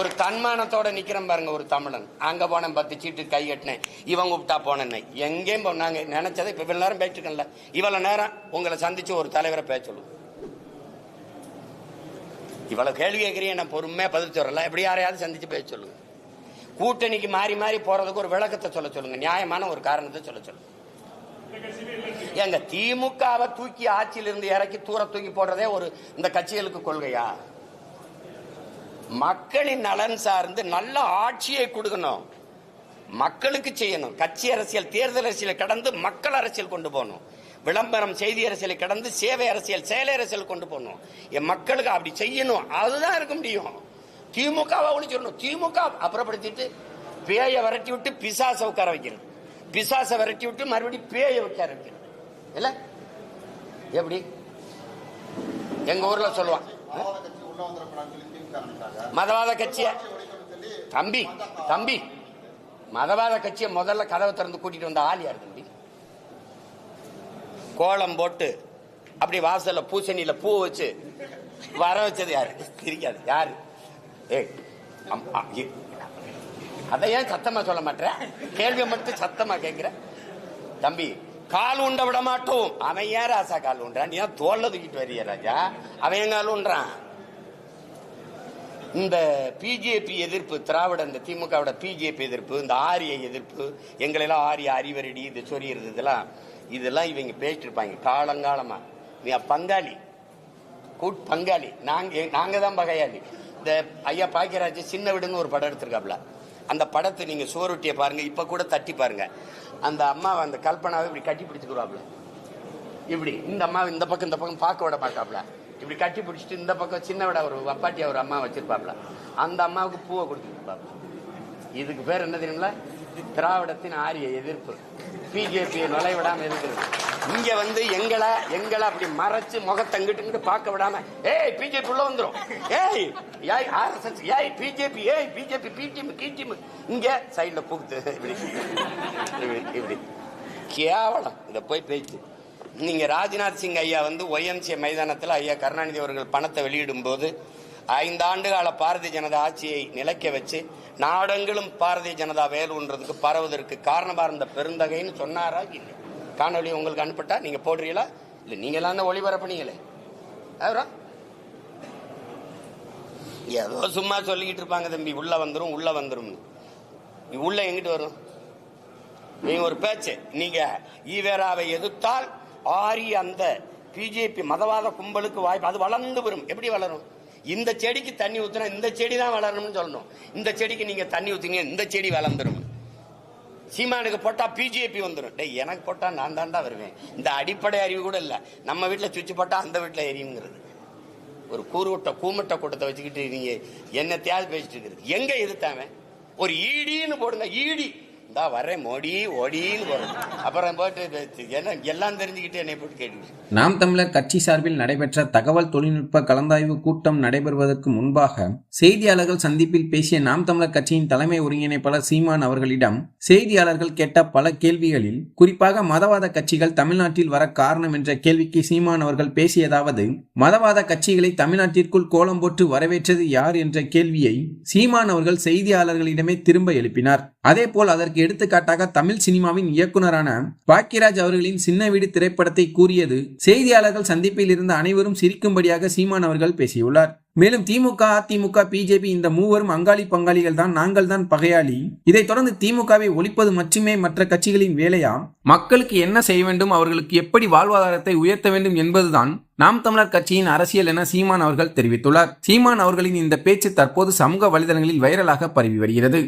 ஒரு தன்மானத்தோட நிக்கிறேன் பாருங்க ஒரு தமிழன். அங்க போனேன் பத்து சீட்டு கை கட்டினேன். இவன் கூப்பிட்டா போனேன்னு. எங்கேயும் போனாங்க. நினைச்சதை இப்ப இவ்வளவு நேரம் பேசிருக்கேன்ல இவ்வளவு நேரம் உங்களை சந்திச்சு ஒரு தலைவரை பேச சொல்லுவோம் இவ்வளவு கேள்வி கேட்கறீங்க நான் பொறுமையா பதில் சொல்லல எப்படி யாரையாவது சந்திச்சு பேச சொல்லுங்க கூட்டணிக்கு மாறி மாறி போறதுக்கு ஒரு விளக்கத்தை சொல்ல சொல்லுங்க. நியாயமான ஒரு காரணத்தை சொல்ல சொல்லுங்க எங்க திமுகவை தூக்கி ஆட்சியிலிருந்து இறக்கி தூர தூக்கி போடுறதே ஒரு இந்த கட்சிகளுக்கு கொள்கையா? மக்களின் நலன் சார்ந்து நல்ல ஆட்சியை கொடுக்கணும். மக்களுக்கு செய்யணும். கட்சி அரசியல் தேர்தல் அரசியலை கடந்து மக்கள் அரசியல் கொண்டு போகணும். விளம்பரம் செய்தி அரசியலை கடந்து சேவை அரசியல் செயலை அரசியல் கொண்டு போகணும். என் மக்களுக்கு அப்படி செய்யணும். அதுதான் இருக்க முடியும். திமுகவை ஒழிச்சிடணும். திமுக அப்புறப்படுத்திட்டு பேயை விரட்டி விட்டு பிசாசை உட்கார வைக்கிறது. பிசாசை விரட்டி விட்டு மறுபடியும் பேயை உட்கார வைக்கிறது. இல்லை? எப்படி? எங்க ஊர்ல சொல்லுவான். மதவாத கட்சிய தம்பி தம்பி. மதவாத கட்சியை முதல்ல கதவை திறந்து கூட்டிட்டு வந்த ஆள் யார் தம்பி? கோலம் போட்டு அப்படி வாசல்ல பூசணியில பூ வச்சு வர வச்சது யாரு? தெரியாது. யாரு? அம்- அதை ஏன் சத்தமா சொல்ல மாட்டேன் கேள்வியை மட்டும் சத்தமா கேட்கிற? தம்பி கால் உண்ட விட மாட்டோம். அவன் ஏன் ராசா கால் உண்டான் நீ ஏன் தோல்ல தூக்கிட்டு வரிய ராஜா? அவன் என் கால் உண்றான் இந்த பிஜேபி எதிர்ப்பு திராவிட இந்த திமுகவோட பிஜேபி எதிர்ப்பு இந்த ஆரிய எதிர்ப்பு எங்களெல்லாம் ஆரிய அறிவரடி இது சொல்லிடுறது இதெல்லாம் இதெல்லாம் இவங்க பேசிட்டு இருப்பாங்க காலங்காலமா. நீ பங்காளி. கூட் பங்காளி. நாங்க நாங்க தான் பகையாளி. இந்த ஐயா பாக்கியராஜ் சின்ன வீடுன்னு ஒரு படம் எடுத்திருக்காப்ல. அந்த படத்தை நீங்க சோறுட்டிய பாருங்க இப்ப கூட தட்டி பாருங்க. அந்த அம்மாவை அந்த கல்பனாவை இப்படி கட்டி பிடிச்சுக்கிறாப்ல இப்படி இந்த அம்மா இந்த பக்கம் இந்த பக்கம் பார்க்க விட மாட்டாப்ல. இப்படி கட்டி பிடிச்சிட்டு இந்த பக்கம் சின்ன விட ஒரு அப்பாட்டி ஒரு அம்மா வச்சிருப்பாப்ல. அந்த அம்மாவுக்கு பூவை கொடுத்துருப்பாப்ல இதுக்கு பேர் என்ன தெரியுங்களா திராவிடத்தின் ஆரிய எதிர்ப்பு. பிஜேபியை நுழைவிடாம இருக்கிறது இங்க வந்து எங்களை எங்களை அப்படி மறைச்சு முகத்தை இங்கிட்டு இங்கிட்டு பார்க்க விடாம ஏய் பிஜேபி உள்ள வந்துடும் ஏய் ஏய் ஆர்எஸ்எஸ் ஏய் பிஜேபி ஏய் பிஜேபி பிடிஎம் கிடிஎம் இங்க சைடுல புகுத்து இப்படி இப்படி இப்படி. கேவலம். இத போய் பேச்சு. நீங்க ராஜ்நாத் சிங் ஐயா வந்து ஒய்எம்சி மைதானத்தில் ஐயா கருணாநிதி அவர்கள் பணத்தை வெளியிடும் போது ஐந்தாண்டு கால பாரதிய ஜனதா ஆட்சியை நிலைக்க வச்சு நாடெங்கிலும் பாரதிய ஜனதா வேலுன்றதுக்கு பரவுவதற்கு காரணமாக இருந்த பெருந்தகைன்னு சொன்னாரா இல்லை காணொலி உங்களுக்கு அனுப்பிட்டா நீங்க போடுறீங்களா? இல்ல நீங்களா எல்லாம் தான் ஒளிபரப்புனீங்களே. அவரா? ஏதோ சும்மா சொல்லிக்கிட்டு இருப்பாங்க தம்பி உள்ள வந்துடும் உள்ள வந்துடும் உள்ள எங்கிட்டு வரும்? நீங்க ஒரு பேச்சு. நீங்க ஈவேராவை எதிர்த்தால் ஆரி அந்த பிஜேபி மதவாத கும்பலுக்கு வாய்ப்பு அது வளர்ந்து வரும். எப்படி வளரும்? இந்த செடிக்கு தண்ணி ஊற்றினா இந்த செடி தான் வளரணும்னு சொல்லணும். இந்த செடிக்கு நீங்க தண்ணி ஊற்றிங்க இந்த செடி வளர்ந்துரும். சீமானுக்கு போட்டா பிஜேபி வந்துடும் டேய் எனக்கு போட்டா நான் தாண்டா வருவேன். இந்த அடிப்படை அறிவு கூட இல்லை. நம்ம வீட்டில் சுவிட்ச் போட்டா அந்த வீட்டில் எரியுங்கிறது. ஒரு கூறுவட்ட கூமட்ட கூட்டத்தை வச்சுக்கிட்டு நீங்க என்ன தேவை பேசிட்டு இருக்கிறது. எங்க எதிர்த்தாவன் ஒரு ஈடின்னு போடுங்க ஈடி. இந்தா வரேன் மோடி ஓடின்னு போறேன். அப்புறம் போட்டு என்ன எல்லாம் தெரிஞ்சுக்கிட்டு என்னை போட்டு கேட்டு நாம் தமிழர் கட்சி சார்பில் நடைபெற்ற தகவல் தொழில்நுட்ப கலந்தாய்வு கூட்டம் நடைபெறுவதற்கு முன்பாக செய்தியாளர்கள் சந்திப்பில் பேசிய நாம் தமிழர் கட்சியின் தலைமை ஒருங்கிணைப்பாளர் சீமான் அவர்களிடம் செய்தியாளர்கள் கேட்ட பல கேள்விகளில் குறிப்பாக மதவாத கட்சிகள் தமிழ்நாட்டில் வர காரணம் என்ற கேள்விக்கு சீமான் அவர்கள் பேசியதாவது மதவாத கட்சிகளை தமிழ்நாட்டிற்குள் கோலம் போட்டு வரவேற்றது யார் என்ற கேள்வியை சீமான் அவர்கள் செய்தியாளர்களிடமே திரும்ப எழுப்பினார். அதேபோல் அதற்கு எடுத்துக்காட்டாக தமிழ் சினிமாவின் இயக்குனரான பாக்கியராஜ் அவர்களின் சின்ன வீடு திரைப்படத்தை கூறியது செய்தியாளர்கள் சந்திப்பில் இருந்த அனைவரும் சிரிக்கும்படியாக சீமான் அவர்கள் பேசியுள்ளார். மேலும் திமுக அதிமுக பிஜேபி இந்த மூவரும் அங்காளி பங்காளிகள் தான் நாங்கள் தான் பகையாளி. இதைத் தொடர்ந்து திமுகவை ஒழிப்பது மட்டுமே மற்ற கட்சிகளின் வேலையா? மக்களுக்கு என்ன செய்ய வேண்டும்? அவர்களுக்கு எப்படி வாழ்வாதாரத்தை உயர்த்த வேண்டும் என்பதுதான் நாம் தமிழர் கட்சியின் அரசியல் என சீமான் அவர்கள் தெரிவித்துள்ளார். சீமான் அவர்களின் இந்த பேச்சு தற்போது சமூக வலைதளங்களில் வைரலாக பரவி வருகிறது.